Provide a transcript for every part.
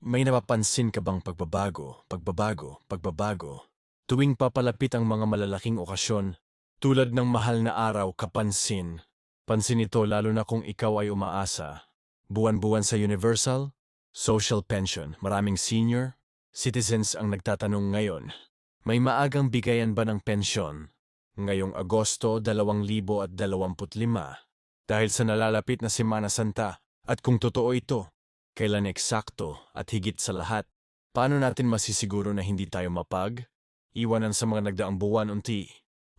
May napapansin ka bang pagbabago, pagbabago, pagbabago? Tuwing papalapit ang mga malalaking okasyon, tulad ng mahal na araw, kapansin. Pansin ito lalo na kung ikaw ay umaasa. Buwan-buwan sa Universal, Social Pension, maraming senior, citizens ang nagtatanong ngayon. May maagang bigayan ba ng pensyon? Ngayong Agosto 2025 dahil sa nalalapit na Semana Santa at kung totoo ito, kailan eksakto at higit sa lahat, paano natin masisiguro na hindi tayo mapag? Iwanan sa mga nagdaang buwan unti.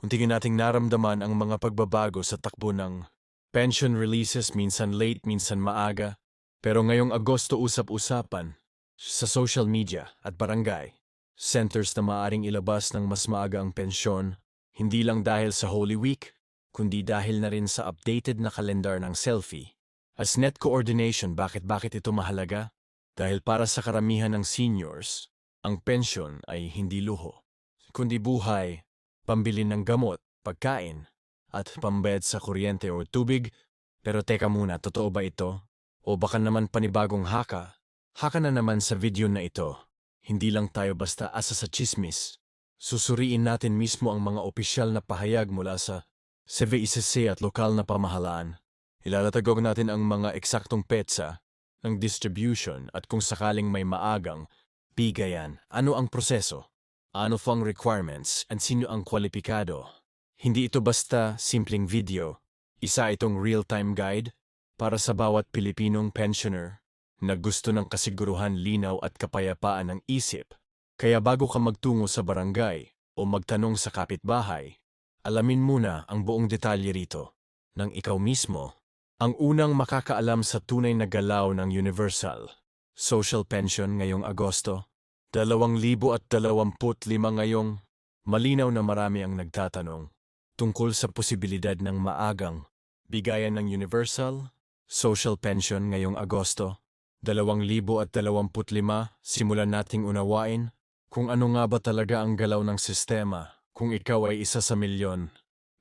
Unti nating naramdaman ang mga pagbabago sa takbo ng pension releases minsan late, minsan maaga. Pero ngayong Agosto usap-usapan sa social media at barangay, centers na maaring ilabas ng mas maaga ang pensyon, hindi lang dahil sa Holy Week, kundi dahil na rin sa updated na kalendar ng selfie. As net coordination, bakit bakit ito mahalaga? Dahil para sa karamihan ng seniors, ang pensyon ay hindi luho, kundi buhay, pambili ng gamot, pagkain, at pambayad sa kuryente o tubig. Pero teka muna, totoo ba ito? O baka naman panibagong haka? Haka na naman sa video na ito. Hindi lang tayo basta asa sa chismis. Susuriin natin mismo ang mga opisyal na pahayag mula sa CVICC at lokal na pamahalaan. Ilalatagog natin ang mga eksaktong petsa ng distribution at kung sakaling may maagang bigayan, ano ang proseso? Ano fang requirements and sino ang kwalipikado? Hindi ito basta simpleng video. Isa itong real-time guide para sa bawat Pilipinong pensioner na gusto ng kasiguruhan linaw at kapayapaan ng isip. Kaya bago ka magtungo sa barangay o magtanong sa kapitbahay, alamin muna ang buong detalye rito nang ikaw mismo ang unang makakaalam sa tunay na galaw ng Universal Social Pension ngayong Agosto. 2025 ngayong malinaw na marami ang nagtatanong tungkol sa posibilidad ng maagang bigayan ng Universal Social Pension ngayong Agosto. 2025, simulan nating unawain kung ano nga ba talaga ang galaw ng sistema kung ikaw ay isa sa milyon,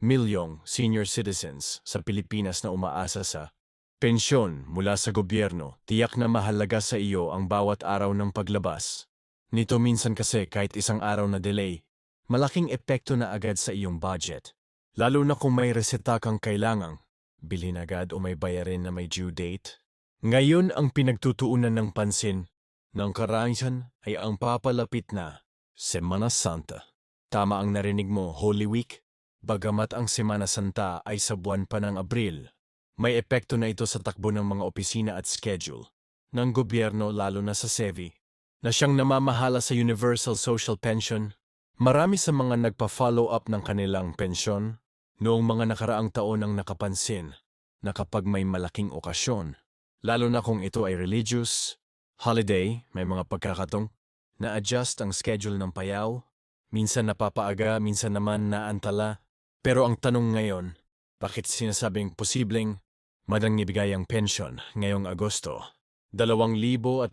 milyong senior citizens sa Pilipinas na umaasa sa pensyon mula sa gobyerno, tiyak na mahalaga sa iyo ang bawat araw ng paglabas. Nito minsan kasi kahit isang araw na delay, malaking epekto na agad sa iyong budget. Lalo na kung may reseta kang kailangang bilhin agad o may bayarin na may due date. Ngayon ang pinagtutuunan ng pansin ng karanisan ay ang papalapit na Semana Santa. Tama ang narinig mo, Holy Week. Bagamat ang Semana Santa ay sa buwan pa ng Abril, may epekto na ito sa takbo ng mga opisina at schedule ng gobyerno lalo na sa SEVI na siyang namamahala sa Universal Social Pension. Marami sa mga nagpa-follow up ng kanilang pensyon Noong mga nakaraang taon ang nakapansin na kapag may malaking okasyon, lalo na kung ito ay religious, holiday, may mga pagkakatong, na-adjust ang schedule ng payaw, minsan napapaaga, minsan naman naantala. Pero ang tanong ngayon, bakit sinasabing posibleng madang ibigay ang pension ngayong Agosto? 2025,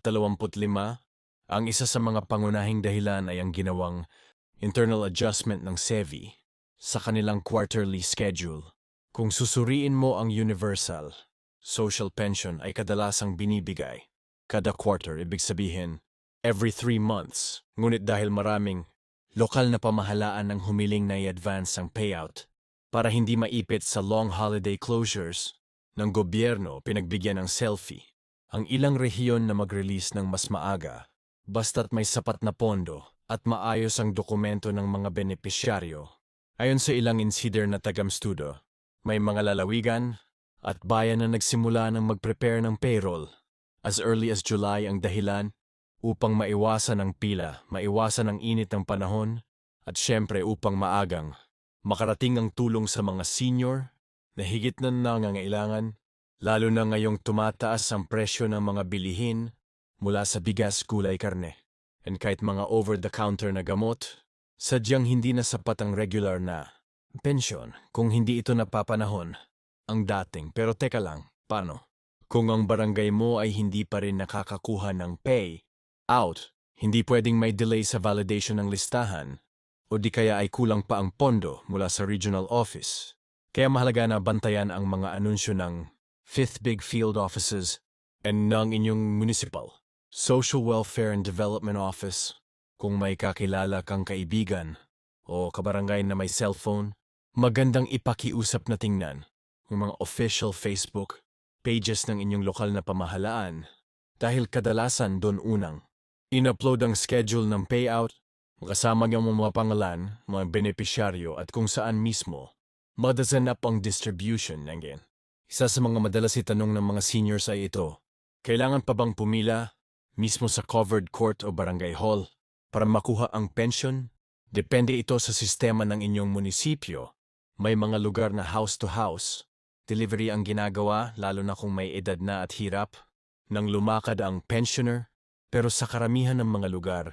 ang isa sa mga pangunahing dahilan ay ang ginawang internal adjustment ng SEVI sa kanilang quarterly schedule. Kung susuriin mo ang universal, social pension ay kadalasang binibigay. Kada quarter, ibig sabihin, every three months. Ngunit dahil maraming lokal na pamahalaan ang humiling na i-advance ang payout para hindi maipit sa long holiday closures ng gobyerno pinagbigyan ng selfie ang ilang rehiyon na mag-release ng mas maaga basta't may sapat na pondo at maayos ang dokumento ng mga benepisyaryo. Ayon sa ilang insider na tagamstudo, may mga lalawigan at bayan na nagsimula ng mag-prepare ng payroll. As early as July ang dahilan upang maiwasan ang pila, maiwasan ang init ng panahon at syempre upang maagang makarating ang tulong sa mga senior na higit na nangangailangan lalo na ngayong tumataas ang presyo ng mga bilihin mula sa bigas, gulay, karne. And kahit mga over-the-counter na gamot, Sadyang hindi na sapat ang regular na pensyon kung hindi ito napapanahon ang dating. Pero teka lang, paano? Kung ang barangay mo ay hindi pa rin nakakakuha ng pay, out, hindi pwedeng may delay sa validation ng listahan, o di kaya ay kulang pa ang pondo mula sa regional office. Kaya mahalaga na bantayan ang mga anunsyo ng fifth big field offices and ng inyong municipal Social Welfare and Development Office. Kung may kakilala kang kaibigan o kabarangay na may cellphone, magandang ipakiusap na tingnan yung mga official Facebook pages ng inyong lokal na pamahalaan dahil kadalasan doon unang in-upload ang schedule ng payout kasama ng mga pangalan, mga benepisyaryo at kung saan mismo madasanap ang distribution ng. Isa sa mga madalas itanong ng mga seniors ay ito, kailangan pa bang pumila mismo sa covered court o barangay hall para makuha ang pension? Depende ito sa sistema ng inyong munisipyo. May mga lugar na house-to-house. Delivery ang ginagawa lalo na kung may edad na at hirap. Nang lumakad ang pensioner, pero sa karamihan ng mga lugar,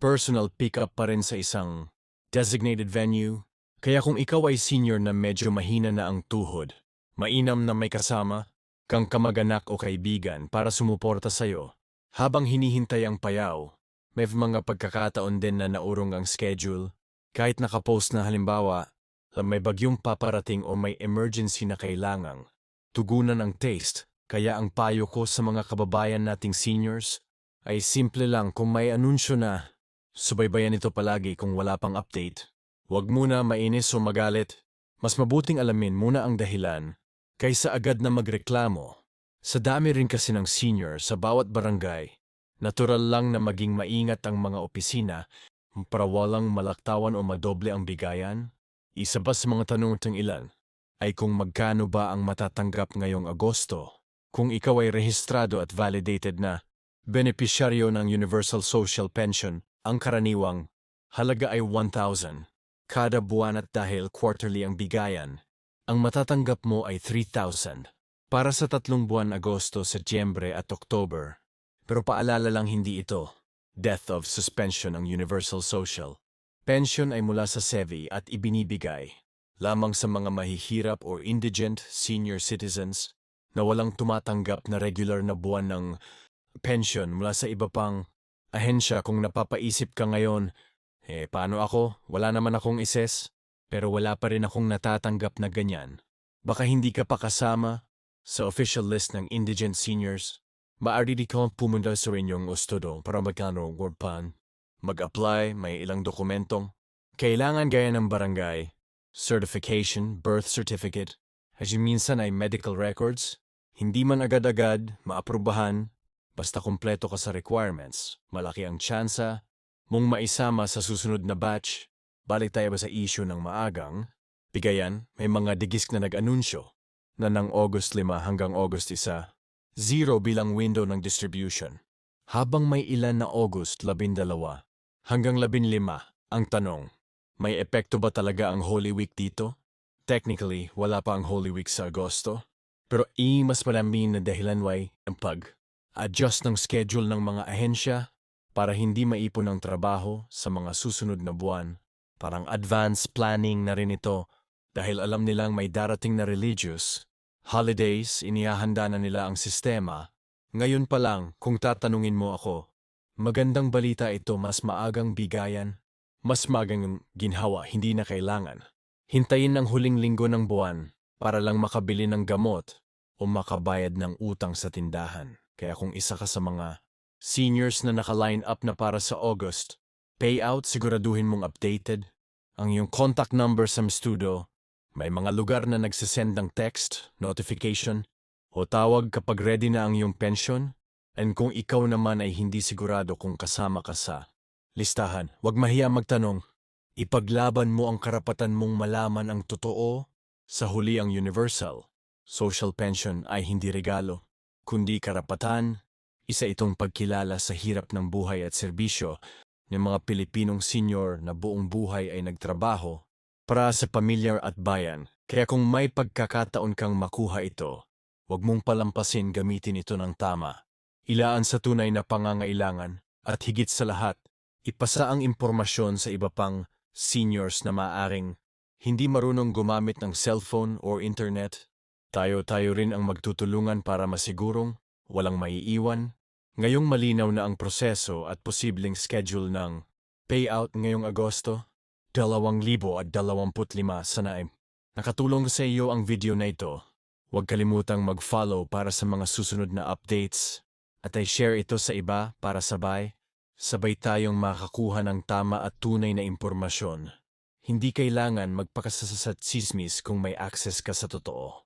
personal pick-up pa rin sa isang designated venue. Kaya kung ikaw ay senior na medyo mahina na ang tuhod, mainam na may kasama, kang kamag-anak o kaibigan para sumuporta sa'yo. Habang hinihintay ang payaw, may mga pagkakataon din na naurong ang schedule. Kahit nakapost na halimbawa, may bagyong paparating o may emergency na kailangang tugunan ang taste. Kaya ang payo ko sa mga kababayan nating seniors ay simple lang kung may anunsyo na. Subaybayan ito palagi kung wala pang update. Huwag muna mainis o magalit. Mas mabuting alamin muna ang dahilan kaysa agad na magreklamo. Sa dami rin kasi ng senior sa bawat barangay, natural lang na maging maingat ang mga opisina para walang malaktawan o madoble ang bigayan. Isa pa sa mga tanong ng ilan ay kung magkano ba ang matatanggap ngayong Agosto kung ikaw ay rehistrado at validated na benepisyaryo ng Universal Social Pension, ang karaniwang halaga ay 1,000 kada buwan at dahil quarterly ang bigayan, ang matatanggap mo ay 3,000 para sa tatlong buwan Agosto, Setyembre at October. Pero paalala lang hindi ito. Death of suspension ang Universal Social. Pension ay mula sa SEVI at ibinibigay lamang sa mga mahihirap or indigent senior citizens na walang tumatanggap na regular na buwan ng pension mula sa iba pang ahensya kung napapaisip ka ngayon, eh paano ako? Wala naman akong ises, pero wala pa rin akong natatanggap na ganyan. Baka hindi ka pa kasama sa official list ng indigent seniors. Maaari di ka pumunta sa inyong ustudo para magkano pan. Mag-apply, may ilang dokumentong. Kailangan gaya ng barangay, certification, birth certificate, in minsan ay medical records, hindi man agad-agad maaprubahan, basta kumpleto ka sa requirements, malaki ang tsansa mong maisama sa susunod na batch. Balik tayo ba sa issue ng maagang? Bigayan, may mga digis na nag-anunsyo na ng August 5 hanggang August 1, zero bilang window ng distribution. Habang may ilan na August 12 hanggang 15, ang tanong, may epekto ba talaga ang Holy Week dito? Technically, wala pa ang Holy Week sa Agosto. Pero i mas marami na dahilan why ang pag-adjust ng schedule ng mga ahensya para hindi maipon ang trabaho sa mga susunod na buwan. Parang advance planning na rin ito dahil alam nilang may darating na religious holidays, inihahanda na nila ang sistema. Ngayon pa lang, kung tatanungin mo ako, magandang balita ito mas maagang bigayan, mas magang ginhawa, hindi na kailangan. Hintayin ng huling linggo ng buwan para lang makabili ng gamot o makabayad ng utang sa tindahan. Kaya kung isa ka sa mga seniors na naka-line up na para sa August, payout siguraduhin mong updated. Ang iyong contact number sa studio, may mga lugar na nagsisend ng text, notification, o tawag kapag ready na ang iyong pension. And kung ikaw naman ay hindi sigurado kung kasama ka sa listahan, huwag mahiya magtanong. Ipaglaban mo ang karapatan mong malaman ang totoo sa huli ang universal. Social pension ay hindi regalo, kundi karapatan, isa itong pagkilala sa hirap ng buhay at serbisyo ng mga Pilipinong senior na buong buhay ay nagtrabaho para sa pamilya at bayan. Kaya kung may pagkakataon kang makuha ito, huwag mong palampasin gamitin ito ng tama. Ilaan sa tunay na pangangailangan at higit sa lahat, ipasa ang impormasyon sa iba pang seniors na maaring hindi marunong gumamit ng cellphone or internet, tayo-tayo rin ang magtutulungan para masigurong walang maiiwan. Ngayong malinaw na ang proseso at posibleng schedule ng payout ngayong Agosto, 2025 sana ay nakatulong sa iyo ang video na ito. Huwag kalimutang mag-follow para sa mga susunod na updates. at ay share ito sa iba para sabay, sabay tayong makakuha ng tama at tunay na impormasyon. Hindi kailangan magpakasasa sa tsismis kung may access ka sa totoo.